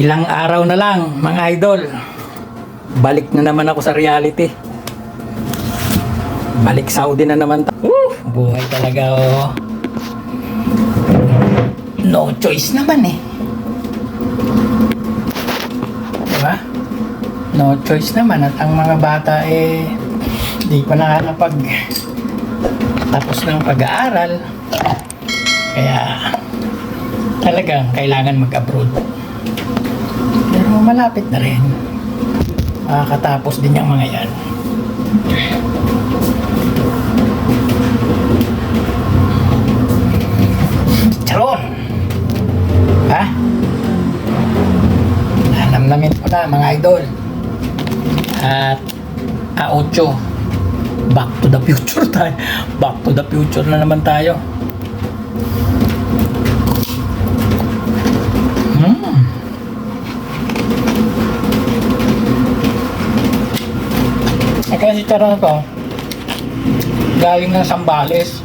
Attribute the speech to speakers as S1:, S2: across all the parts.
S1: Ilang araw na lang, mga idol. Balik na naman ako sa reality. Balik Saudi na naman. Woo! Buhay talaga, oh. No choice naman eh. Diba? No choice naman. At ang mga bata eh, di pa nakakapag tapos ng pag-aaral. Kaya talagang kailangan mag-abroad. Malapit na rin. Makakatapos din yung mga yan. Charon! Ha? Nanamnamin ko na mga idol. At A8. Back to the future tayo. Back to the future na naman tayo. Kasi tara to, galing ng Sambales.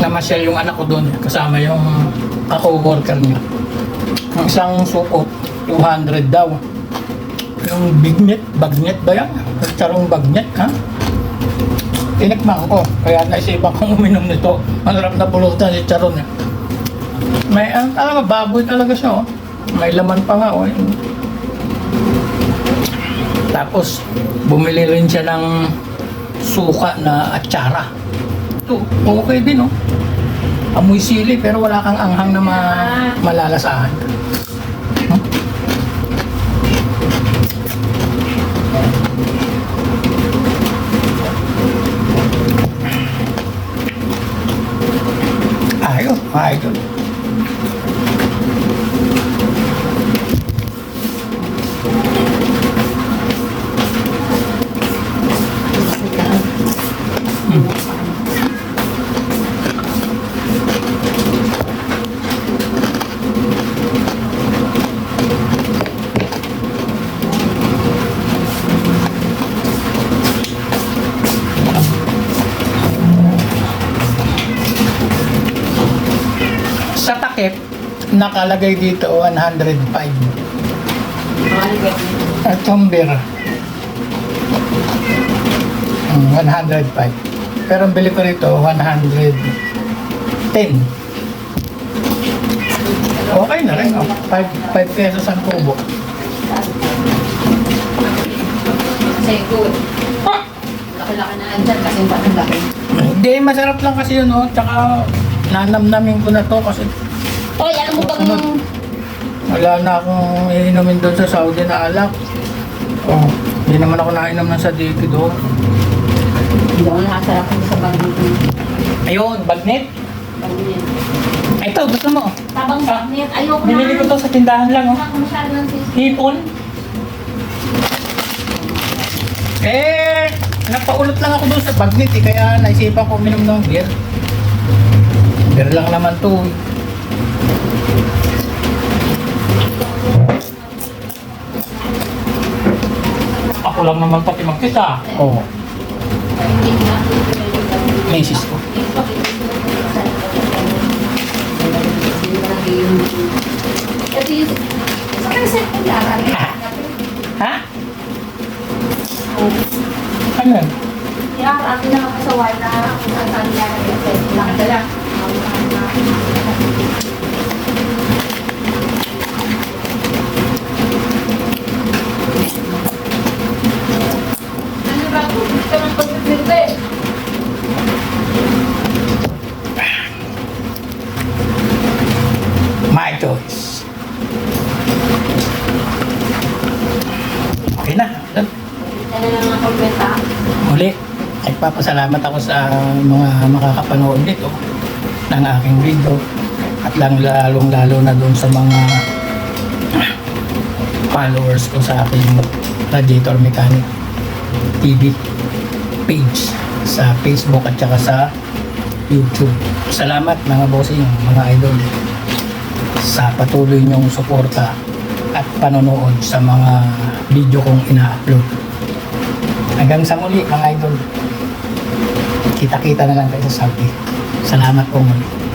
S1: Namasyal yung anak ko doon, kasama yung ako-worker niya. Ang isang suko, 200 daw. Yung bignet, bagnet ba yan? Charong bagnet, ha? Tinikman ko, kaya naisipan kong uminom nito. Masarap na pulutan si Charon. Eh. May, ang talaga, baboy talaga siya, oh. May laman pa nga, oh. Tapos, bumili rin siya ng suka na atsara. Ito, okay din, oh. Amoy sili, pero wala kang anghang na ma malalasahan. Hmm? Ayos. Nakalagay dito 105. At tumbir, mm, 105. Pero ang bili ko rito, 110. Okay na rin, oh. 5, 5 pesos ang kubo.
S2: Say good.
S1: Ah!
S2: Laki-laki na lang dyan kasi yung laki.
S1: Hindi, masarap lang kasi yun, oh. Tsaka, nanamnamin ko na to kasi
S2: Oy, alam mo bang...
S1: Sunod. wala na akong iinumin doon sa Saudi na alak. Oh, hindi naman ako nainom ng sadiki doon.
S2: Hindi ako nakasarap sa bagay
S1: Ayun, bagnet. Ito, gusto mo?
S2: Tabang bagnet. Ayoko na.
S1: Binili ko to sa tindahan lang, oh.
S2: Masyado ng.
S1: Hipon. Eh, napaulot lang ako doon sa bagnet eh, kaya naisipan ko uminom ng beer. Beer lang naman to. eh. Ako lang naman pati magkita. Oo, oh, misis ko.
S2: Yan.
S1: Ha? Ano yun?
S2: Kaya atin na ako sa wala kung saan saan yan. Nakadala. Ano pagpipirte.
S1: My choice. Okay na.
S2: Ano lang ang pagbenta?
S1: Muli, nagpapasalamat ako sa mga makakapanood nito ng aking video at lang lalong lalo na doon sa mga followers ko sa aking Radiator Mechanic TV page sa Facebook at saka sa YouTube. Salamat mga bossing, mga idol sa patuloy niyong suporta at panonood sa mga video kong ina-upload. Hanggang sa muli mga idol. Kita-kita na lang tayo sa Saudi. Salamat po muli.